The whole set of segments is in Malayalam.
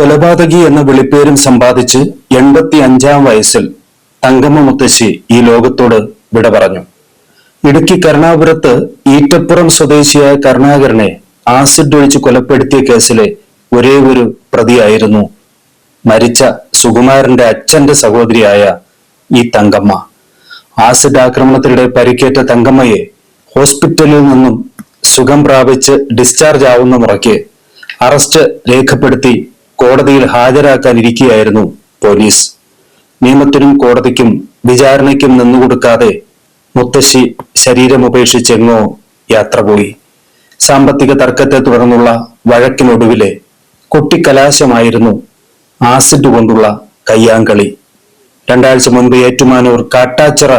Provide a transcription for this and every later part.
കൊലപാതകി എന്ന വിളിപ്പേരും സമ്പാദിച്ച് എൺപത്തി അഞ്ചാം വയസ്സിൽ തങ്കമ്മ മുത്തശ്ശി ഈ ലോകത്തോട് വിട പറഞ്ഞു. ഇടുക്കി കരുണാപുരത്ത് ഈറ്റപ്പുറം സ്വദേശിയായ കരുണാകരനെ ആസിഡ് ഒഴിച്ച് കൊലപ്പെടുത്തിയ കേസിലെ ഒരേ ഒരു പ്രതിയായിരുന്നു മരിച്ച സുകുമാരന്റെ അച്ഛന്റെ സഹോദരിയായ ഈ തങ്കമ്മ. ആസിഡ് ആക്രമണത്തിനിടെ പരിക്കേറ്റ തങ്കമ്മയെ ഹോസ്പിറ്റലിൽ നിന്നും സുഖം പ്രാപിച്ച് ഡിസ്ചാർജ് ആവുന്ന മുറയ്ക്ക് അറസ്റ്റ് രേഖപ്പെടുത്തി കോടതിയിൽ ഹാജരാക്കാനിരിക്കുകയായിരുന്നു പോലീസ്. നിയമത്തിനും കോടതിക്കും വിചാരണയ്ക്കും നിന്നുകൊടുക്കാതെ മുത്തശ്ശി ശരീരമുപേക്ഷിച്ചെങ്ങോ യാത്ര പോയി. സാമ്പത്തിക തർക്കത്തെ തുടർന്നുള്ള വഴക്കിനൊടുവിലെ കൊട്ടിക്കലാശമായിരുന്നു ആസിഡ് കൊണ്ടുള്ള കയ്യാങ്കളി. രണ്ടാഴ്ച മുൻപ് ഏറ്റുമാനൂർ കാട്ടാച്ചിറ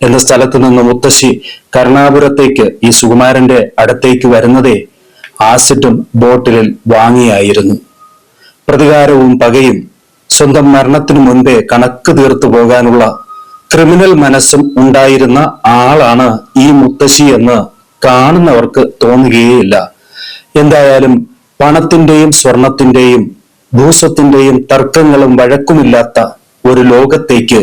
എന്ന സ്ഥലത്ത് നിന്ന് മുത്തശ്ശി കരുണാപുരത്തേക്ക് ഈ സുകുമാരന്റെ അടുത്തേക്ക് വരുന്നതേ ആസിഡും ബോട്ടിലിൽ വാങ്ങിയായിരുന്നു. പ്രതികാരവും പകയും സ്വന്തം മരണത്തിനു മുൻപേ കണക്ക് തീർത്തു പോകാനുള്ള ക്രിമിനൽ മനസ്സും ഉണ്ടായിരുന്ന ആളാണ് ഈ മുത്തശ്ശി എന്ന് കാണുന്നവർക്ക് തോന്നുകയേയില്ല. എന്തായാലും പണത്തിന്റെയും സ്വർണത്തിന്റെയും ഭൂസ്വത്തിന്റെയും തർക്കങ്ങളും വഴക്കുമില്ലാത്ത ഒരു ലോകത്തേക്ക്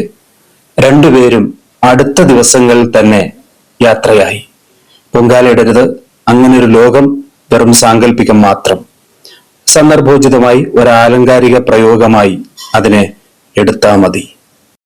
രണ്ടുപേരും അടുത്ത ദിവസങ്ങളിൽ തന്നെ യാത്രയായി. പൊങ്കാലയിടരുത്. അങ്ങനെ ഒരു ലോകം വെറും സാങ്കല്പികം മാത്രം. സന്ദർഭോചിതമായി ഒരാലങ്കാരിക പ്രയോഗമായി അതിനെ എടുത്താൽ മതി.